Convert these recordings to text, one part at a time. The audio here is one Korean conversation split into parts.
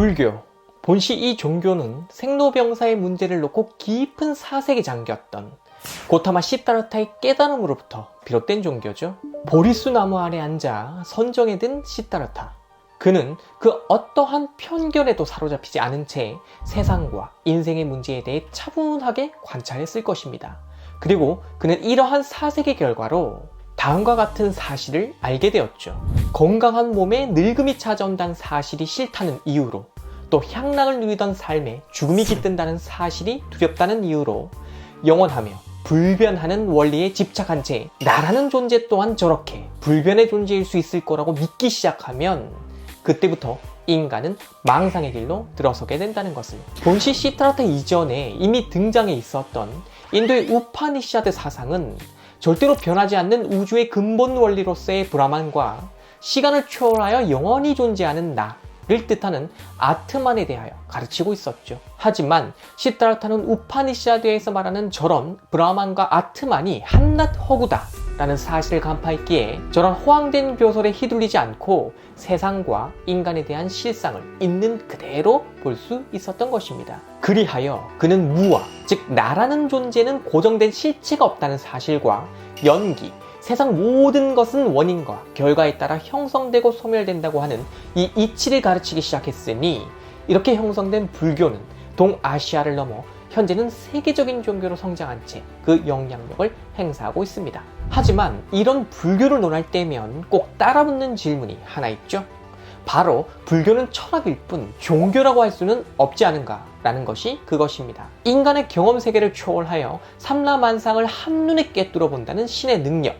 불교. 본시 이 종교는 생로병사의 문제를 놓고 깊은 사색에 잠겼던 고타마 시타르타의 깨달음으로부터 비롯된 종교죠. 보리수 나무 아래 앉아 선정에 든 시타르타. 그는 그 어떠한 편견에도 사로잡히지 않은 채 세상과 인생의 문제에 대해 차분하게 관찰했을 것입니다. 그리고 그는 이러한 사색의 결과로 다음과 같은 사실을 알게 되었죠. 건강한 몸에 늙음이 찾아온다는 사실이 싫다는 이유로 또 향락을 누리던 삶에 죽음이 깃든다는 사실이 두렵다는 이유로 영원하며 불변하는 원리에 집착한 채 나라는 존재 또한 저렇게 불변의 존재일 수 있을 거라고 믿기 시작하면 그때부터 인간은 망상의 길로 들어서게 된다는 것을 본시 시트라타 이전에 이미 등장해 있었던 인도의 우파니샤드 사상은 절대로 변하지 않는 우주의 근본 원리로서의 브라만과 시간을 초월하여 영원히 존재하는 나를 뜻하는 아트만에 대하여 가르치고 있었죠. 하지만 시트라타는 우파니샤드에서 말하는 저런 브라만과 아트만이 한낱 허구다 라는 사실을 간파했기에 저런 호황된 교설에 휘둘리지 않고 세상과 인간에 대한 실상을 있는 그대로 볼 수 있었던 것입니다. 그리하여 그는 무와, 즉 나라는 존재는 고정된 실체가 없다는 사실과 연기, 세상 모든 것은 원인과 결과에 따라 형성되고 소멸된다고 하는 이 이치를 가르치기 시작했으니 이렇게 형성된 불교는 동아시아를 넘어 현재는 세계적인 종교로 성장한 채 그 영향력을 행사하고 있습니다. 하지만 이런 불교를 논할 때면 꼭 따라붙는 질문이 하나 있죠. 바로 불교는 철학일 뿐 종교라고 할 수는 없지 않은가 라는 것이 그것입니다. 인간의 경험 세계를 초월하여 삼라만상을 한눈에 깨뚫어 본다는 신의 능력.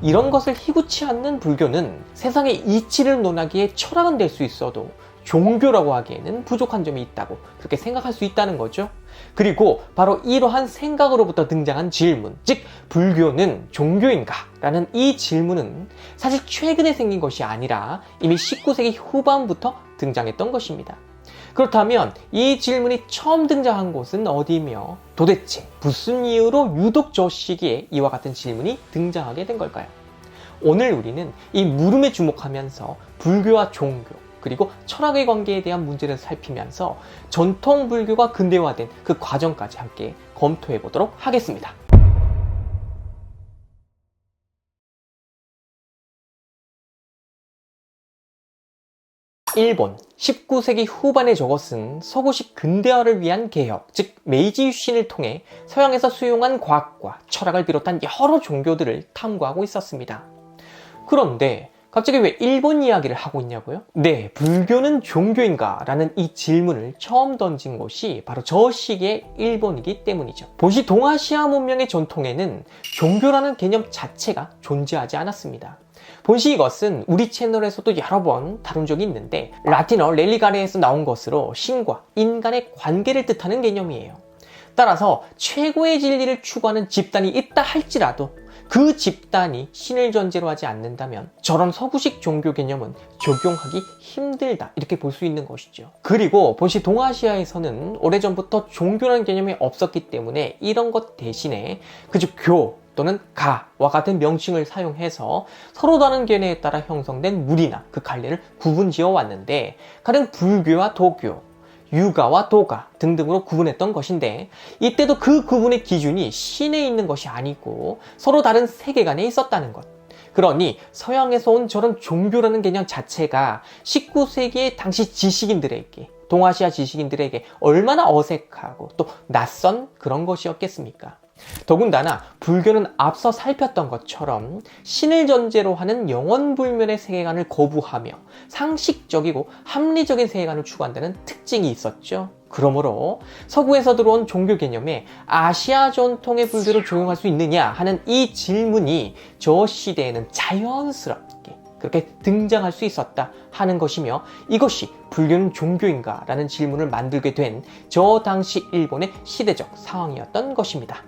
이런 것을 희구치 않는 불교는 세상의 이치를 논하기에 철학은 될 수 있어도 종교라고 하기에는 부족한 점이 있다고 그렇게 생각할 수 있다는 거죠. 그리고 바로 이러한 생각으로부터 등장한 질문, 즉 불교는 종교인가? 라는 이 질문은 사실 최근에 생긴 것이 아니라 이미 19세기 후반부터 등장했던 것입니다. 그렇다면 이 질문이 처음 등장한 곳은 어디며 도대체 무슨 이유로 유독 저 시기에 이와 같은 질문이 등장하게 된 걸까요? 오늘 우리는 이 물음에 주목하면서 불교와 종교, 그리고 철학의 관계에 대한 문제를 살피면서 전통 불교가 근대화된 그 과정까지 함께 검토해 보도록 하겠습니다. 1번 19세기 후반에 적었은 서구식 근대화를 위한 개혁, 즉 메이지 유신을 통해 서양에서 수용한 과학과 철학을 비롯한 여러 종교들을 탐구하고 있었습니다. 그런데 갑자기 왜 일본 이야기를 하고 있냐고요? 네, 불교는 종교인가? 라는 이 질문을 처음 던진 곳이 바로 저 시기의 일본이기 때문이죠. 본시 동아시아 문명의 전통에는 종교라는 개념 자체가 존재하지 않았습니다. 본시 이것은 우리 채널에서도 여러 번 다룬 적이 있는데 라틴어 렐리가레에서 나온 것으로 신과 인간의 관계를 뜻하는 개념이에요. 따라서 최고의 진리를 추구하는 집단이 있다 할지라도 그 집단이 신을 전제로 하지 않는다면 저런 서구식 종교 개념은 적용하기 힘들다 이렇게 볼 수 있는 것이죠. 그리고 본시 동아시아에서는 오래전부터 종교라는 개념이 없었기 때문에 이런 것 대신에 그저 교 또는 가와 같은 명칭을 사용해서 서로 다른 견해에 따라 형성된 무리나 그 갈래를 구분지어 왔는데 가령 불교와 도교 유가와 도가 등등으로 구분했던 것인데 이때도 그 구분의 기준이 신에 있는 것이 아니고 서로 다른 세계관에 있었다는 것. 그러니 서양에서 온 저런 종교라는 개념 자체가 19세기의 당시 지식인들에게 동아시아 지식인들에게 얼마나 어색하고 또 낯선 그런 것이었겠습니까? 더군다나 불교는 앞서 살폈던 것처럼 신을 전제로 하는 영원불면의 세계관을 거부하며 상식적이고 합리적인 세계관을 추구한다는 특징이 있었죠. 그러므로 서구에서 들어온 종교 개념에 아시아 전통의 불교를 적용할 수 있느냐 하는 이 질문이 저 시대에는 자연스럽게 그렇게 등장할 수 있었다 하는 것이며 이것이 불교는 종교인가 라는 질문을 만들게 된 저 당시 일본의 시대적 상황이었던 것입니다.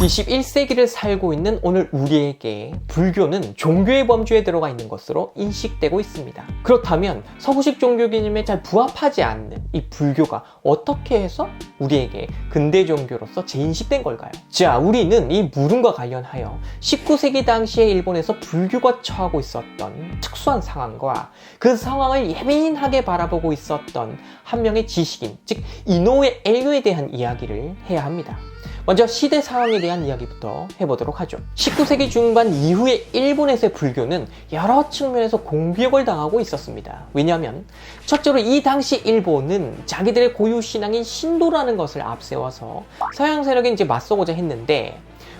21세기를 살고 있는 오늘 우리에게 불교는 종교의 범주에 들어가 있는 것으로 인식되고 있습니다. 그렇다면 서구식 종교 개념에 잘 부합하지 않는 이 불교가 어떻게 해서 우리에게 근대 종교로서 재인식된 걸까요? 자, 우리는 이 물음과 관련하여 19세기 당시에 일본에서 불교가 처하고 있었던 특수한 상황과 그 상황을 예민하게 바라보고 있었던 한 명의 지식인, 즉 이노우의 엘교에 대한 이야기를 해야 합니다. 먼저 시대 상황에 대한 이야기부터 해보도록 하죠. 19세기 중반 이후에 일본에서의 불교는 여러 측면에서 공비역을 당하고 있었습니다. 왜냐하면 첫째로 이 당시 일본은 자기들의 고유 신앙인 신도라는 것을 앞세워서 서양 세력에 이제 맞서고자 했는데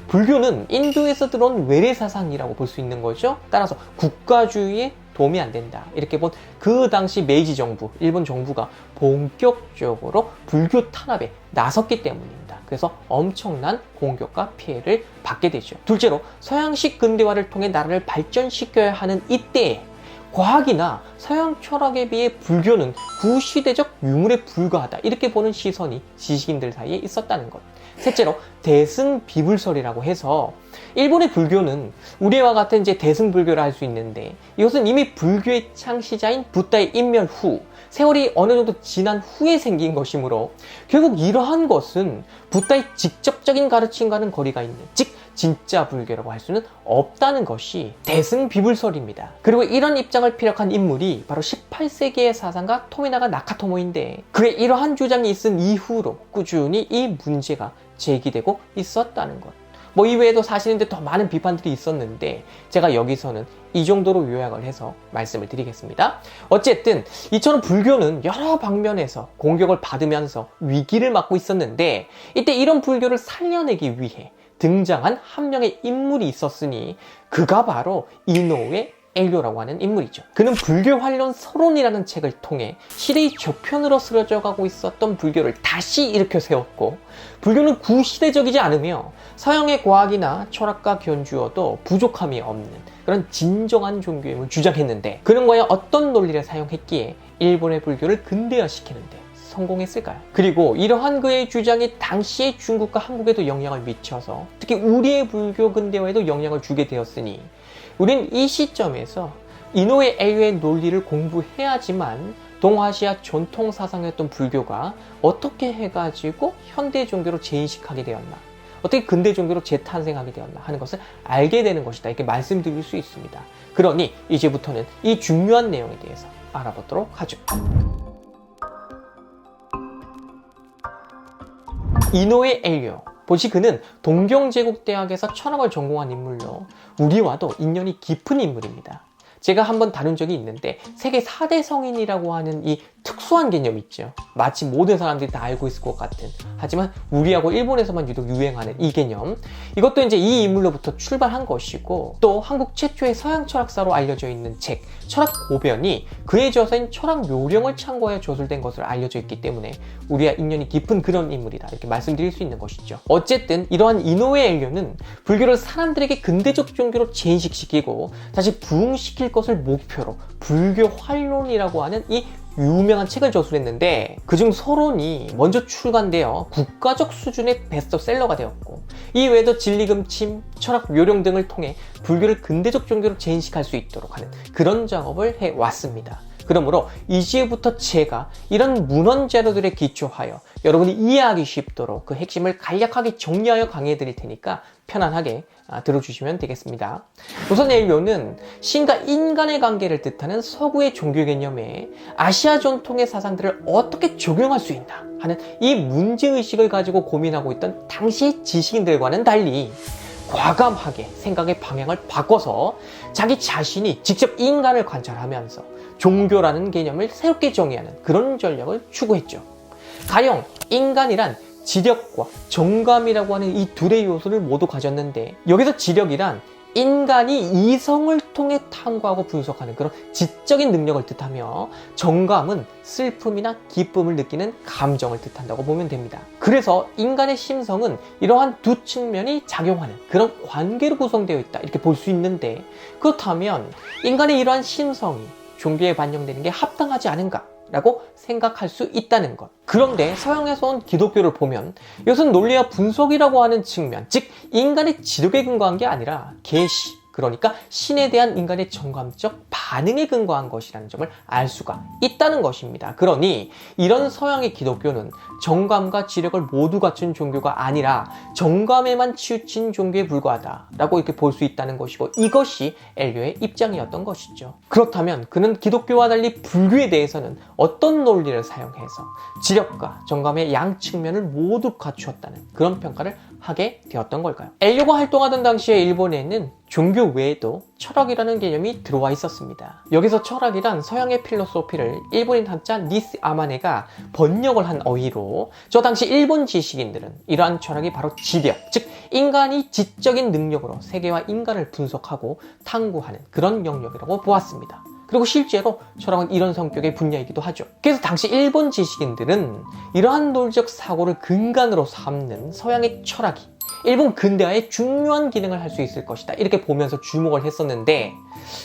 불교는 인도에서 들어온 외래 사상이라고 볼 수 있는 거죠. 따라서 국가주의에 도움이 안 된다. 이렇게 본 그 당시 메이지 정부, 일본 정부가 본격적으로 불교 탄압에 나섰기 때문입니다. 그래서 엄청난 공격과 피해를 받게 되죠. 둘째로 서양식 근대화를 통해 나라를 발전시켜야 하는 이때에 과학이나 서양 철학에 비해 불교는 구시대적 유물에 불과하다. 이렇게 보는 시선이 지식인들 사이에 있었다는 것. 셋째로 대승 비불설이라고 해서 일본의 불교는 우리와 같은 이제 대승 불교를 할 수 있는데 이것은 이미 불교의 창시자인 부다의 인멸 후 세월이 어느 정도 지난 후에 생긴 것이므로 결국 이러한 것은 부다의 직접적인 가르침과는 거리가 있는 즉 진짜 불교라고 할 수는 없다는 것이 대승 비불설입니다. 그리고 이런 입장을 피력한 인물이 바로 18세기의 사상가 토미나가 나카토모인데 그의 이러한 주장이 있은 이후로 꾸준히 이 문제가 제기되고 있었다는 것. 뭐 이외에도 사실인데 더 많은 비판들이 있었는데 제가 여기서는 이 정도로 요약을 해서 말씀을 드리겠습니다. 어쨌든 이처럼 불교는 여러 방면에서 공격을 받으면서 위기를 맞고 있었는데 이때 이런 불교를 살려내기 위해 등장한 한 명의 인물이 있었으니 그가 바로 이노우의 엘교라고 하는 인물이죠. 그는 불교 활론 서론이라는 책을 통해 시대의 저편으로 쓰러져 가고 있었던 불교를 다시 일으켜 세웠고 불교는 구시대적이지 않으며 서양의 과학이나 철학과 견주어도 부족함이 없는 그런 진정한 종교임을 주장했는데 그는 과연 어떤 논리를 사용했기에 일본의 불교를 근대화시키는데 성공했을까요? 그리고 이러한 그의 주장이 당시의 중국과 한국에도 영향을 미쳐서 특히 우리의 불교 근대화에도 영향을 주게 되었으니 우린 이 시점에서 이노의 엘유의 논리를 공부해야지만 동아시아 전통 사상이었던 불교가 어떻게 해가지고 현대 종교로 재인식하게 되었나 어떻게 근대 종교로 재탄생하게 되었나 하는 것을 알게 되는 것이다 이렇게 말씀드릴 수 있습니다. 그러니 이제부터는 이 중요한 내용에 대해서 알아보도록 하죠. 이노의 엘료 보시 그는 동경제국대학에서 철학을 전공한 인물로 우리와도 인연이 깊은 인물입니다. 제가 한번 다룬 적이 있는데 세계 4대 성인이라고 하는 이 특수한 개념 있죠. 마치 모든 사람들이 다 알고 있을 것 같은. 하지만 우리하고 일본에서만 유독 유행하는 이 개념. 이것도 이제 이 인물로부터 출발한 것이고 또 한국 최초의 서양 철학사로 알려져 있는 책 철학 고변이 그의 저서인 철학 묘령을 참고해 조술된 것으로 알려져 있기 때문에 우리와 인연이 깊은 그런 인물이다. 이렇게 말씀드릴 수 있는 것이죠. 어쨌든 이러한 이노의 엘료는 불교를 사람들에게 근대적 종교로 재인식시키고 다시 부흥시킬 것을 목표로 불교 활론이라고 하는 이 유명한 책을 저술했는데 그중 서론이 먼저 출간되어 국가적 수준의 베스트셀러가 되었고 이 외에도 진리금침, 철학 묘령 등을 통해 불교를 근대적 종교로 재인식할 수 있도록 하는 그런 작업을 해왔습니다. 그러므로 이제부터 제가 이런 문헌 자료들에 기초하여 여러분이 이해하기 쉽도록 그 핵심을 간략하게 정리하여 강의해 드릴 테니까 편안하게 아, 들어주시면 되겠습니다. 우선 엘료는 신과 인간의 관계를 뜻하는 서구의 종교 개념에 아시아 전통의 사상들을 어떻게 적용할 수 있나 하는 이 문제의식을 가지고 고민하고 있던 당시 지식인들과는 달리 과감하게 생각의 방향을 바꿔서 자기 자신이 직접 인간을 관찰하면서 종교라는 개념을 새롭게 정의하는 그런 전략을 추구했죠. 가령 인간이란 지력과 정감이라고 하는 이 둘의 요소를 모두 가졌는데 여기서 지력이란 인간이 이성을 통해 탐구하고 분석하는 그런 지적인 능력을 뜻하며 정감은 슬픔이나 기쁨을 느끼는 감정을 뜻한다고 보면 됩니다. 그래서 인간의 심성은 이러한 두 측면이 작용하는 그런 관계로 구성되어 있다 이렇게 볼 수 있는데 그렇다면 인간의 이러한 심성이 종교에 반영되는 게 합당하지 않은가? 라고 생각할 수 있다는 것. 그런데 서양에서 온 기독교를 보면 이것은 논리와 분석이라고 하는 측면, 즉 인간의 지력에 근거한 게 아니라 계시, 그러니까 신에 대한 인간의 정감적 반응에 근거한 것이라는 점을 알 수가 있다는 것입니다. 그러니 이런 서양의 기독교는 정감과 지력을 모두 갖춘 종교가 아니라 정감에만 치우친 종교에 불과하다라고 이렇게 볼 수 있다는 것이고 이것이 엘료의 입장이었던 것이죠. 그렇다면 그는 기독교와 달리 불교에 대해서는 어떤 논리를 사용해서 지력과 정감의 양 측면을 모두 갖추었다는 그런 평가를 하게 되었던 걸까요? 엘료가 활동하던 당시에 일본에는 종교 외에도 철학이라는 개념이 들어와 있었습니다. 여기서 철학이란 서양의 필로소피를 일본인 학자 니스 아마네가 번역을 한 어휘로 저 당시 일본 지식인들은 이러한 철학이 바로 지력, 즉 인간이 지적인 능력으로 세계와 인간을 분석하고 탐구하는 그런 영역이라고 보았습니다. 그리고 실제로 철학은 이런 성격의 분야이기도 하죠. 그래서 당시 일본 지식인들은 이러한 논리적 사고를 근간으로 삼는 서양의 철학이 일본 근대화에 중요한 기능을 할 수 있을 것이다. 이렇게 보면서 주목을 했었는데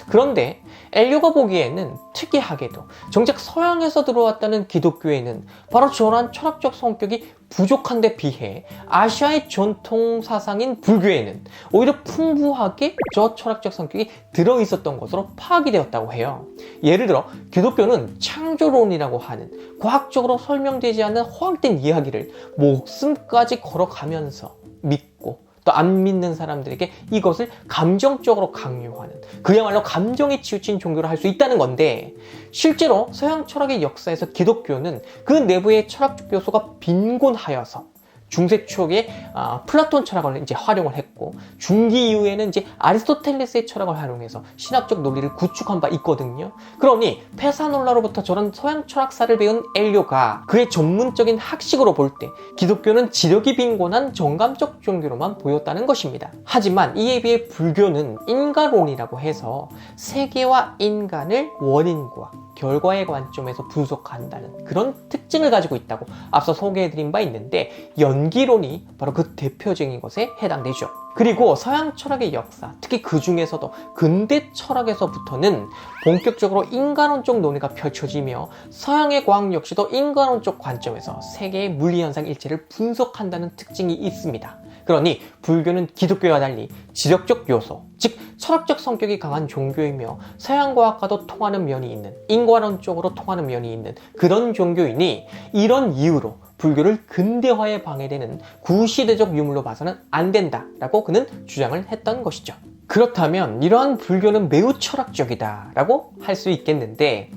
그런데 엘료가 보기에는 특이하게도 정작 서양에서 들어왔다는 기독교에는 바로 저러한 철학적 성격이 부족한 데 비해 아시아의 전통 사상인 불교에는 오히려 풍부하게 저 철학적 성격이 들어 있었던 것으로 파악이 되었다고 해요. 예를 들어 기독교는 창조론이라고 하는 과학적으로 설명되지 않는 허황된 이야기를 목숨까지 걸어가면서 믿고 또 안 믿는 사람들에게 이것을 감정적으로 강요하는 그야말로 감정에 치우친 종교를 할 수 있다는 건데 실제로 서양 철학의 역사에서 기독교는 그 내부의 철학적 요소가 빈곤하여서 중세 초기에 아, 플라톤 철학을 이제 활용을 했고 중기 이후에는 이제 아리스토텔레스의 철학을 활용해서 신학적 논리를 구축한 바 있거든요. 그러니 페사놀라로부터 저런 서양 철학사를 배운 엘료가 그의 전문적인 학식으로 볼 때 기독교는 지력이 빈곤한 정감적 종교로만 보였다는 것입니다. 하지만 이에 비해 불교는 인가론이라고 해서 세계와 인간을 원인과 결과의 관점에서 분석한다는 그런 특징을 가지고 있다고 앞서 소개해드린 바 있는데 연기론이 바로 그 대표적인 것에 해당되죠. 그리고 서양 철학의 역사, 특히 그 중에서도 근대 철학에서부터는 본격적으로 인간론적 논의가 펼쳐지며 서양의 과학 역시도 인간론적 관점에서 세계의 물리현상 일체를 분석한다는 특징이 있습니다. 그러니 불교는 기독교와 달리 지력적 요소, 즉 철학적 성격이 강한 종교이며 서양 과학과도 통하는 면이 있는 인과론 쪽으로 통하는 면이 있는 그런 종교이니 이런 이유로 불교를 근대화에 방해되는 구시대적 유물로 봐서는 안 된다라고 그는 주장을 했던 것이죠. 그렇다면 이러한 불교는 매우 철학적이다 라고 할 수 있겠는데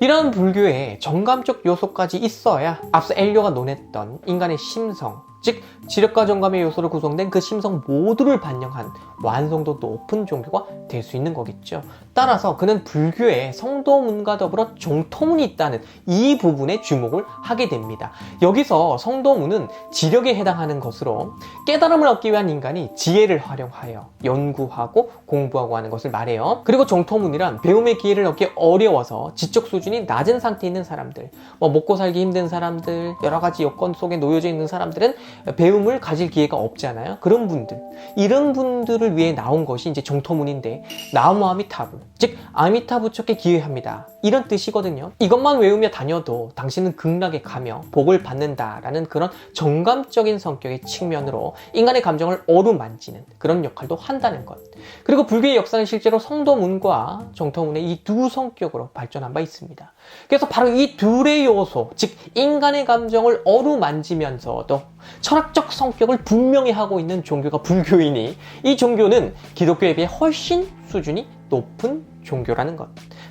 이러한 불교에 정감적 요소까지 있어야 앞서 엘료가 논했던 인간의 심성, 즉 지력과 정감의 요소로 구성된 그 심성 모두를 반영한 완성도 높은 종교가 될 수 있는 거겠죠. 따라서 그는 불교에 성도문과 더불어 정토문이 있다는 이 부분에 주목을 하게 됩니다. 여기서 성도문은 지력에 해당하는 것으로 깨달음을 얻기 위한 인간이 지혜를 활용하여 연구하고 공부하고 하는 것을 말해요. 그리고 정토문이란 배움의 기회를 얻기 어려워서 지적 수준이 낮은 상태에 있는 사람들, 뭐 먹고 살기 힘든 사람들, 여러 가지 여건 속에 놓여져 있는 사람들은 배움을 가질 기회가 없잖아요. 그런 분들, 이런 분들을 위해 나온 것이 이제 정토문인데 나무 아미타부, 즉 아미타부 척에 기회합니다. 이런 뜻이거든요. 이것만 외우며 다녀도 당신은 극락에 가며 복을 받는다라는 그런 정감적인 성격의 측면으로 인간의 감정을 어루만지는 그런 역할도 한다는 것. 그리고 불교의 역사는 실제로 성도문과 정토문의 이 두 성격으로 발전한 바 있습니다. 그래서 바로 이 둘의 요소, 즉 인간의 감정을 어루만지면서도 철학적 성격을 분명히 하고 있는 종교가 불교이니 이 종교는 기독교에 비해 훨씬 수준이 높은 종교라는 것.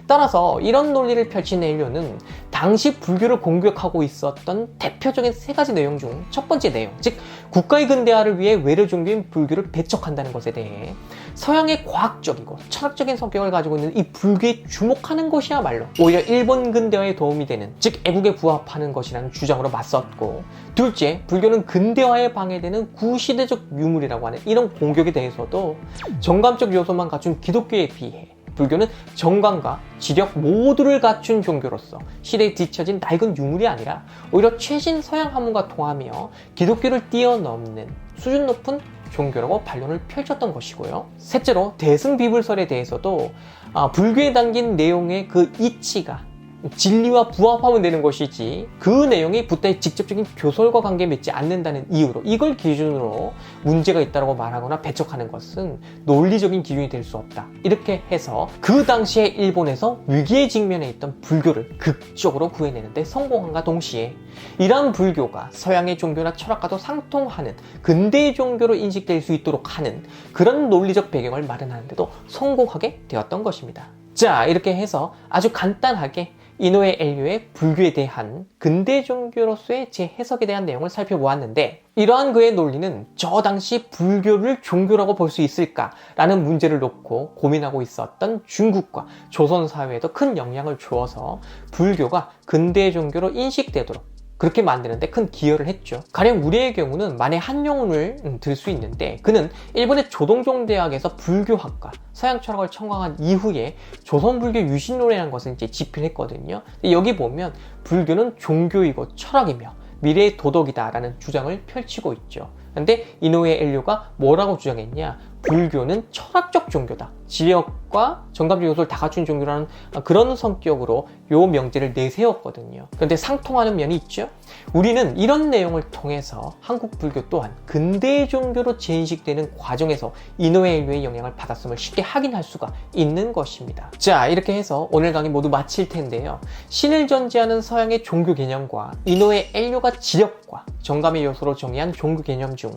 따라서 이런 논리를 펼친 엘료는 당시 불교를 공격하고 있었던 대표적인 세 가지 내용 중 첫 번째 내용, 즉 국가의 근대화를 위해 외래 종교인 불교를 배척한다는 것에 대해 서양의 과학적이고 철학적인 성격을 가지고 있는 이 불교에 주목하는 것이야말로 오히려 일본 근대화에 도움이 되는 즉 애국에 부합하는 것이라는 주장으로 맞섰고 둘째 불교는 근대화에 방해되는 구시대적 유물이라고 하는 이런 공격에 대해서도 정감적 요소만 갖춘 기독교에 비해 불교는 정감과 지력 모두를 갖춘 종교로서 시대에 뒤처진 낡은 유물이 아니라 오히려 최신 서양 학문과 통하며 기독교를 뛰어넘는 수준 높은 종교라고 반론을 펼쳤던 것이고요. 셋째로 대승 비불설에 대해서도 아, 불교에 담긴 내용의 그 이치가 진리와 부합하면 되는 것이지 그 내용이 붓다의 직접적인 교설과 관계 맺지 않는다는 이유로 이걸 기준으로 문제가 있다고 말하거나 배척하는 것은 논리적인 기준이 될 수 없다. 이렇게 해서 그 당시에 일본에서 위기에 직면해 있던 불교를 극적으로 구해내는데 성공한과 동시에 이러한 불교가 서양의 종교나 철학과도 상통하는 근대의 종교로 인식될 수 있도록 하는 그런 논리적 배경을 마련하는데도 성공하게 되었던 것입니다. 자, 이렇게 해서 아주 간단하게 이노의 엘류의 불교에 대한 근대 종교로서의 제 해석에 대한 내용을 살펴보았는데 이러한 그의 논리는 저 당시 불교를 종교라고 볼 수 있을까라는 문제를 놓고 고민하고 있었던 중국과 조선 사회에도 큰 영향을 주어서 불교가 근대 종교로 인식되도록 그렇게 만드는데 큰 기여를 했죠. 가령 우리의 경우는 만해 한용운을 음, 들수 있는데 그는 일본의 조동종 대학에서 불교학과 서양 철학을 청강한 이후에 조선불교 유신론이라는 것을 이제 집필했거든요. 여기 보면 불교는 종교이고 철학이며 미래의 도덕이다라는 주장을 펼치고 있죠. 근데 이노우에 엘료가 뭐라고 주장했냐? 불교는 철학적 종교다. 지역과 정감적 요소를 다 갖춘 종교라는 그런 성격으로 요 명제를 내세웠거든요. 그런데 상통하는 면이 있죠. 우리는 이런 내용을 통해서 한국 불교 또한 근대의 종교로 재인식되는 과정에서 이노에 엘료의 영향을 받았음을 쉽게 확인할 수가 있는 것입니다. 자, 이렇게 해서 오늘 강의 모두 마칠 텐데요. 신을 전제하는 서양의 종교 개념과 이노의 엘료가 지력과 정감의 요소로 정의한 종교 개념 중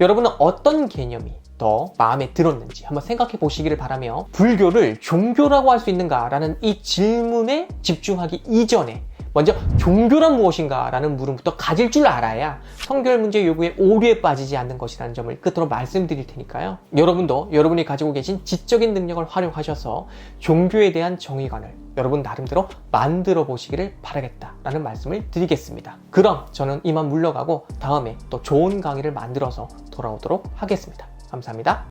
여러분은 어떤 개념이 더 마음에 들었는지 한번 생각해 보시기를 바라며 불교를 종교라고 할 수 있는가라는 이 질문에 집중하기 이전에 먼저 종교란 무엇인가 라는 물음부터 가질 줄 알아야 성결 문제 요구에 오류에 빠지지 않는 것이라는 점을 끝으로 말씀드릴 테니까요. 여러분도 여러분이 가지고 계신 지적인 능력을 활용하셔서 종교에 대한 정의관을 여러분 나름대로 만들어 보시기를 바라겠다라는 말씀을 드리겠습니다. 그럼 저는 이만 물러가고 다음에 또 좋은 강의를 만들어서 돌아오도록 하겠습니다. 감사합니다.